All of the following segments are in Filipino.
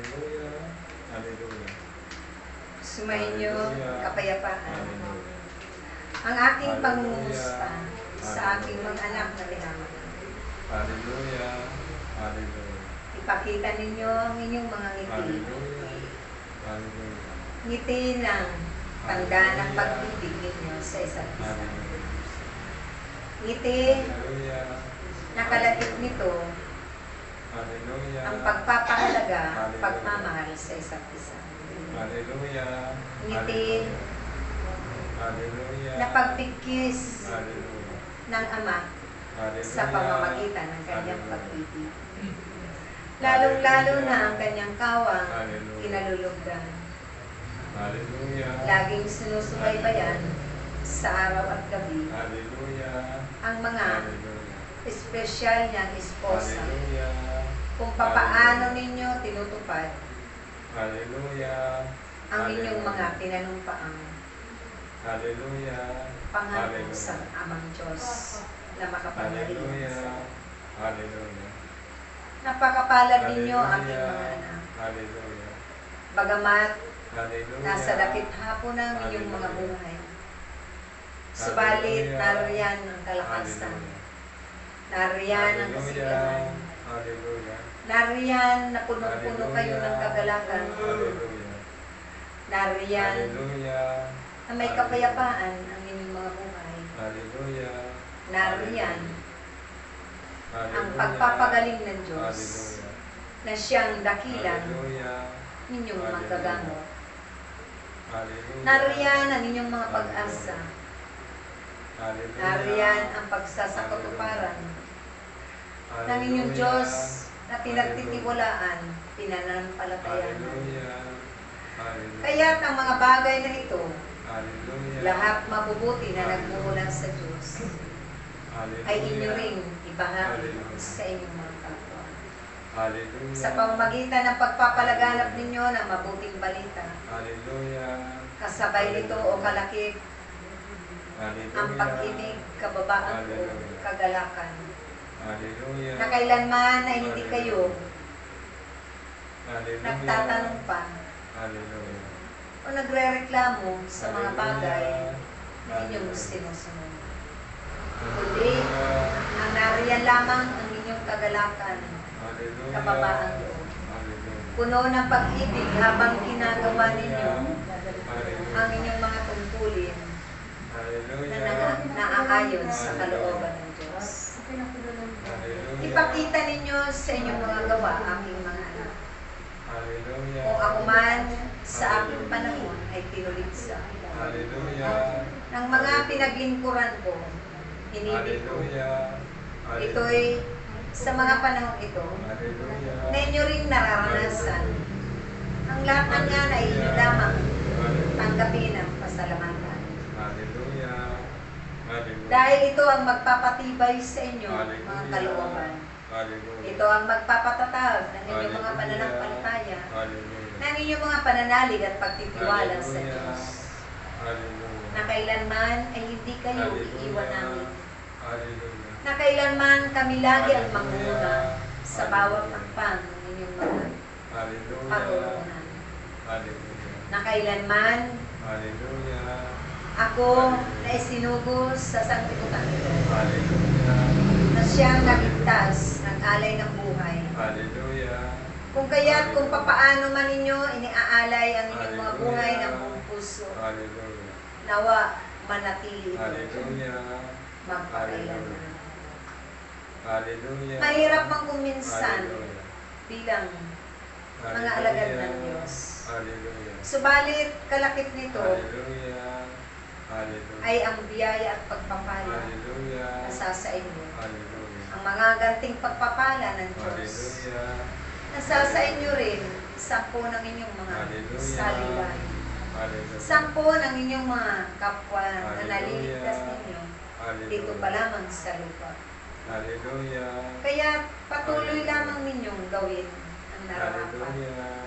Hallelujah. Hallelujah. Sumainyo Hallelujah. kapayapaan. Hallelujah. Ang aking pangungumusta sa aking mga anak na tinaman. Hallelujah. Hallelujah. Ipakita ninyo ang inyong mga ngiti. Hallelujah. Hallelujah. Ngiti ng tanda ng pag-ibig ninyo sa isa't isa. Hallelujah. Ngiti Hallelujah. na kalapit nito Hallelujah. ang pagpapahalaga, Hallelujah. pagmamahal sa isa't isa. Hallelujah. Ngiti Hallelujah. na pagpikis Hallelujah. ng Ama Hallelujah. sa pamamagitan ng kanyang pag-ibig. Lalong-lalo na ang kanyang kawang Hallelujah. kinalulugdan. Hallelujah. Laging sinusubaybayan sa araw at gabi Hallelujah. ang mga Hallelujah. espesyal niyang esposa Hallelujah. Kung papaano ninyo tinutupad Hallelujah. ang inyong mga pinanumpaang Hallelujah. pangako sa Amang Diyos na makapangyarihan sa Hallelujah. Hallelujah. Napakapalad ninyo aking mga anak. Hallelujah. Bagamat Hallelujah. nasa dakit hapon ng inyong mga buhay. Subalit, nariyan ang kalakasan. Nariyan ang kasigahan. Hallelujah. Nariyan na punong-puno kayo ng kagalakan. Nariyan Hallelujah. na may kapayapaan ang inyong mga buhay. Hallelujah. Nariyan ang Hallelujah. pagpapagaling ng Diyos Hallelujah. na siyang dakilan Hallelujah. ninyong magagamot. Hallelujah. Nariyan ang inyong mga pag-asa. Nariyan ang pagsasakotuparan ng inyong Diyos na pinagtitiwalaan. Hallelujah. Kaya't ang mga bagay na ito, Hallelujah. lahat mabubuti na nagmumula sa Diyos, Hallelujah. ay inyo ring ibahagi sa inyong mga kapwa. Hallelujah. Sa pamamagitan ng pagpapalaganap ninyo ng mabuting balita, Hallelujah. kasabay nito o kalakip Hallelujah. ang pag-ibig, kababaan o kagalakan, Hallelujah. na kailanman ay hindi kayo Hallelujah. nagtatanong pa Hallelujah. o nagre-reklamo sa mga bagay na inyong sinusunod. Kundi, ang nariyan lamang ang inyong kagalakan, Hallelujah. kababaan loob. Puno ng pag-ibig habang ginagawa ninyo ang inyong mga tungkulin na Hallelujah. na- naaayon sa kalooban. Ipakita ninyo sa inyong mga gawa, aking mga anak. Hallelujah. Kung ako man sa aking panahon ay tinuligsa. Hallelujah. Ng mga pinaglingkuran ko, hinibig ko. Ito'y sa mga panahon ito, Hallelujah. na inyo rin nararanasan. Ang lahat ng yan ay inyo lamang tanggapin ang pasalamatan. Hallelujah. Hallelujah. Dahil ito ang magpapatibay sa inyo, mga kalooban. Hallelujah. Ito ang magpapatatag ng inyong mga pananampalataya, Hallelujah. ng inyong mga pananalig at pagtitiwala sa Diyos. Hallelujah. Na kailanman ay hindi kayo iiwan namin. Hallelujah. Na kailanman kami lagi ang manguna sa bawat takpan ng inyong mga Hallelujah. Hallelujah. Na kailanman Hallelujah. Ako na isinugo sa sanglibutan ito. Hallelujah. Na siyang nagligtas ng alay ng buhay. Hallelujah. Kung kaya't kung papaano man ninyo iniaalay ang inyong mga buhay ng buong puso, Hallelujah. nawa manatili ito Hallelujah. magpakailanman. Hallelujah. Mahirap man kung minsan Hallelujah. bilang mga Hallelujah. alagad ng Diyos. Hallelujah. Subalit kalakip nito Hallelujah. Hallelujah. ay ang biyaya at pagpapala Hallelujah. na sa inyo. Hallelujah. Ang mga ganting pagpapala ng Diyos Hallelujah. nasa sa inyo rin sampo ng inyong mga Hallelujah. saliwan. Hallelujah. Sampo ng inyong mga kapwa na Hallelujah. naliligtas ninyo Hallelujah. dito pa lamang sa lupa. Hallelujah. Kaya patuloy lamang ninyong gawin ang nararapat. Hallelujah.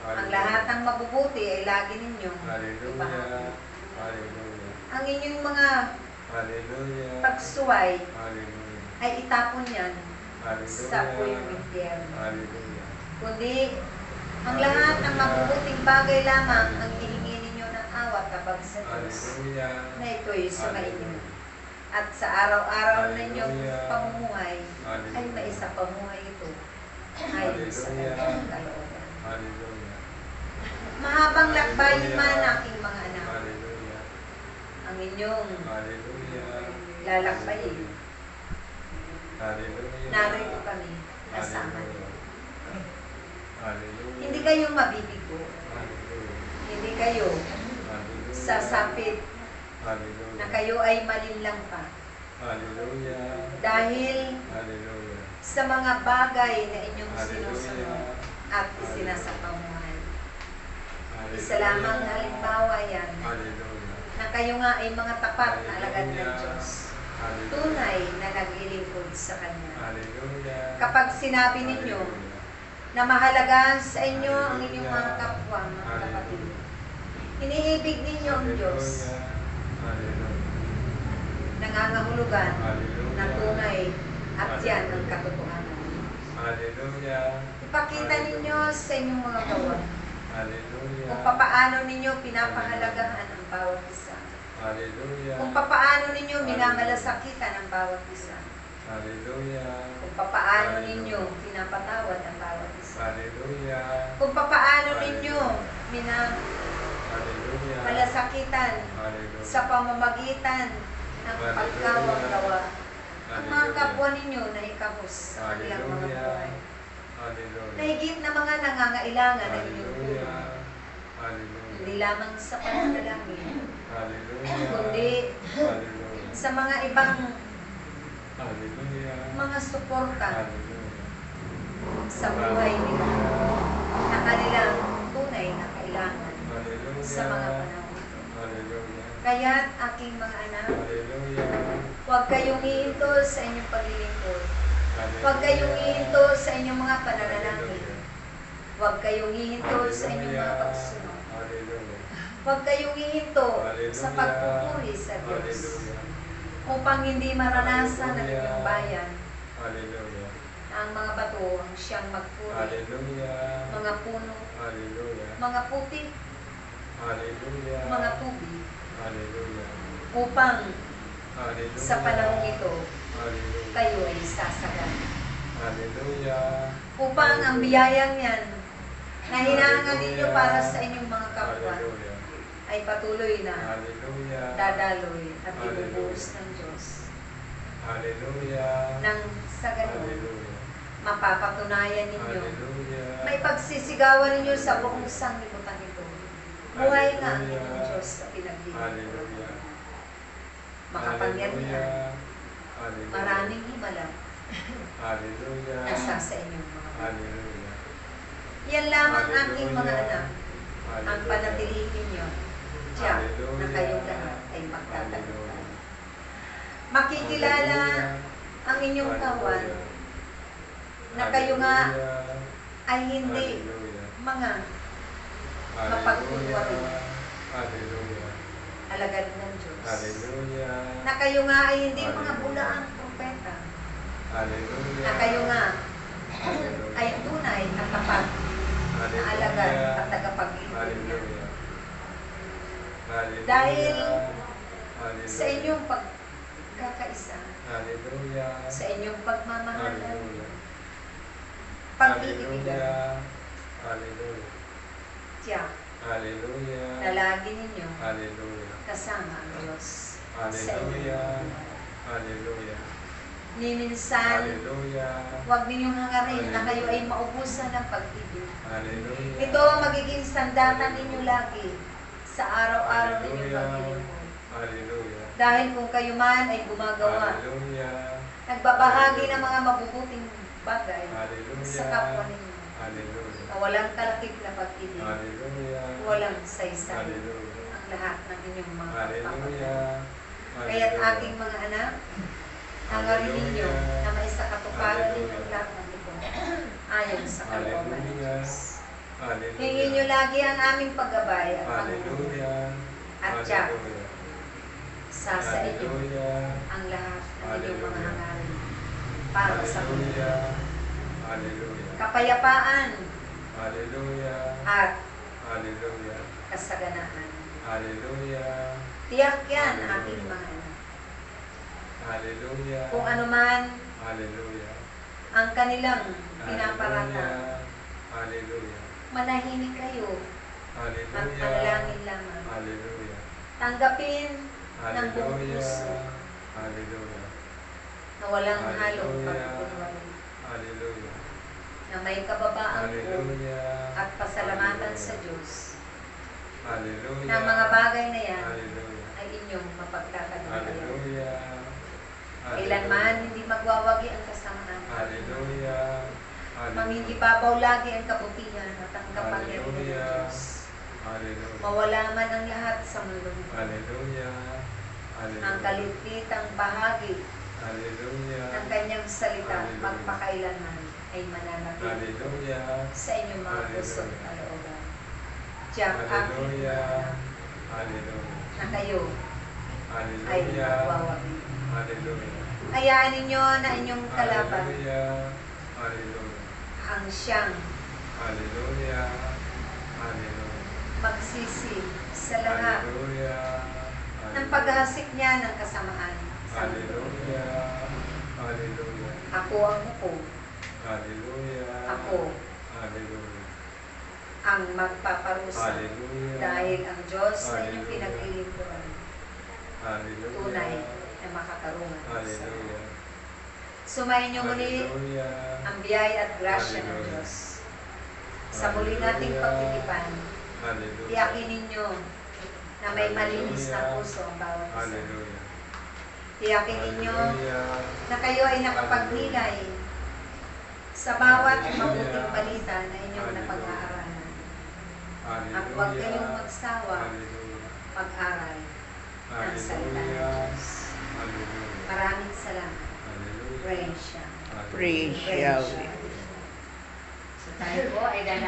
Ang lahat ng mabubuti ay lagi ninyong Hallelujah. ibahagi. Hallelujah. Ang inyong mga Hallelujah. pagsuway Hallelujah. ay itapon yan Hallelujah. sa puwing impyerno. Hallelujah. Kundi Ang lahat ng mabubuting bagay lamang ang hihingi ninyo ng awa kapag sa Diyos Hallelujah. na ito'y sumainyo. At sa araw-araw ninyong Hallelujah. pamumuhay ay Hallelujah. maisa pamuhay ito ayon sa Hallelujah. kanyang kalooban. Hallelujah. Mahabang lakbayin man aking. Ang inyong Hallelujah. lalakbayin. Hallelujah. Narito kami, kasama niyo. Hallelujah. Hindi kayo mabibigo, Hallelujah. hindi kayo Hallelujah. sasapit Hallelujah. na kayo ay malinlang pa. Hallelujah. Dahil Hallelujah. sa mga bagay na inyong Hallelujah. sinusunod at isinasapamuhay. Hallelujah. Isa lamang na. Na kayo nga ay mga tapat na alagad ng Diyos. Hallelujah. Tunay na naglilingkod sa Kanya. Hallelujah. Kapag sinabi ninyo na mahalaga sa inyo ang inyong mga kapwa, mga kapatid, iniibig ninyo ang Diyos, Hallelujah. nangangahulugan Hallelujah. na tunay at yan ang katotohanan. Hallelujah. Ipakita ninyo sa inyong mga gawa Hallelujah. kung papaano ninyo pinapahalagahan ang bawat isa. Hallelujah. Kung papaano ninyo minamalasakitan ang bawat isa. Hallelujah. Kung papaano ninyo pinapatawad ang bawat isa. Hallelujah. Kung papaano ninyo Hallelujah. minamalasakitan Hallelujah. sa pamamagitan ng pagkawang-gawa ang mga kapwa ninyo na ikapos sa kanilang mga buhay. Na Hallelujah. higit na mga nangangailangan ng inyong tulong. Hallelujah. Hindi Hallelujah. lamang sa pananalangin, Hallelujah. Kundi sa mga ibang mga suporta sa buhay nila na kanilang tunay na kailangan sa mga panahon. Kaya aking mga anak, huwag kayong ihinto sa inyong paglilingkod. Huwag kayong ihinto sa inyong mga pananalangin. Huwag kayong ihinto sa inyong mga pagsunod. Huwag kayong ihinto sa pagpupuri sa Diyos Hallelujah. upang hindi maranasan ng inyong bayan Hallelujah. ang mga bato ang siyang magpuri, Hallelujah. mga puno, Hallelujah. mga puti, Hallelujah. mga tubig, Hallelujah. upang Hallelujah. sa panahong ito Hallelujah. kayo ay sasagan. Hallelujah. Upang ang biyayang yan na hinahangan ninyo para sa inyong mga kapwa Hallelujah. Ay patuloy na Hallelujah. dadaloy at ibubuhos ng Diyos. Hallelujah. Nang sa ganun, Hallelujah. mapapatunayan ninyo Hallelujah. may pagsisigawan ninyo sa buong sanglibutan ito. Buhay nga ang inyong Diyos sa. Hallelujah. Makapangyarihan, maraming himala Hallelujah. nasa sa inyong mga. Hallelujah. Yan lamang aking mga anak, ang panatilihin ninyo. Tiyak na kayong lahat ay magtatagumpay. Makikilala ang inyong kawan na kayo nga ay hindi mga mapagkukuwari. Hallelujah. alagad ng Diyos. Hallelujah. Na kayo nga ay hindi mga bulaang propeta. Hallelujah. Na kayo nga ay tunay at tapat na alagad at. Hallelujah. Hallelujah. Dahil Hallelujah. Sa inyong pagkakaisa, Hallelujah. sa inyong pagmamahalan, pag-iibigan, Hallelujah. Tiyak Hallelujah. na lagi ninyo Hallelujah. kasama ang Diyos sa Hallelujah. inyong. Hallelujah. Ni minsan, Hallelujah. huwag ninyong hangarin na kayo ay maubusan ng pag-ibig. Hallelujah. Ito ang magiging sandatan ninyo lagi sa araw-araw Hallelujah. paglilingkod. Hallelujah. Dahil kung kayo man ay gumagawa, Hallelujah. nagbabahagi ng mga mabubuting bagay Hallelujah. sa kapwa ninyo Hallelujah. na walang kalakip na pag-ibig, Hallelujah. walang saysay Hallelujah. ang lahat ng inyong mga kapatid. Hallelujah. Kaya't aking mga anak, hangarin ninyo na may sa katuparan ninyong lahat ng ito ayon sa kalooban ng Hallelujah. Diyos. Hallelujah. Hingin nyo lagi ang aming paggabay at. Hallelujah. At Hallelujah. sa sa inyo Hallelujah. ang lahat ng inyong mga Hallelujah. hangarin para sa mundo. Hallelujah. Hallelujah. Kapayapaan Hallelujah. at Hallelujah. kasaganaan. Hallelujah. Tiyak yan, aking mga anak. Hallelujah. Kung ano man Hallelujah. ang kanilang pinaparatang, Hallelujah. Hallelujah. manahimik kayo Hallelujah. manalangin lamang. Hallelujah. Tanggapin ng buong Hallelujah. puso Hallelujah. na walang halong Hallelujah. pagkunwari, Hallelujah. na may kababaang buo Hallelujah. at pasalamatan sa Diyos Hallelujah. na ang mga bagay na yan Hallelujah. ay inyong mapagkakadalan. Hallelujah. Kailanman hindi magwawagi ang kasamaan. Hallelujah. Mangingibabaw lagi ang kabutihan at ang kapangyarihan ng. Diyos. Hallelujah. Mawala man ang lahat sa mundo. Hallelujah. Hallelujah. Ang kalititang bahagi Hallelujah. ng kanyang salita Hallelujah. magpakailanman ay mananatili Hallelujah. sa inyong mga puso at kalooban. Diyak aking Hallelujah. na kayo ay Hallelujah. magwawagi. Hallelujah. Hayaan ninyo na inyong kalaban Hallelujah. Hallelujah. Ang siyang Hallelujah. Hallelujah. magsisi sa lahat Hallelujah. ng paghahasik niya ng kasamaan sa. Hallelujah. Hallelujah. Ako ang upo, Hallelujah. Ako. Hallelujah. ang magpaparusa Hallelujah. dahil ang Diyos na inyong Hallelujah. pinaglilingkuran Hallelujah. tunay na makatarungan sa Hallelujah. Sumayin niyo muli ang biyaya at grasya ng. Diyos. Sa muli nating pagtitipan, Hallelujah. tiyakin ninyo na may malinis na puso ang bawat isa. Tiyakin ninyo na kayo ay nakapagnilay sa bawat mabuting balita na inyong napag-aaralan. At huwag kayong magsawa pag-aral ng salita ng. Diyos. Maraming salamat. Praise siya. Praise Yahweh. So tayo po ay dala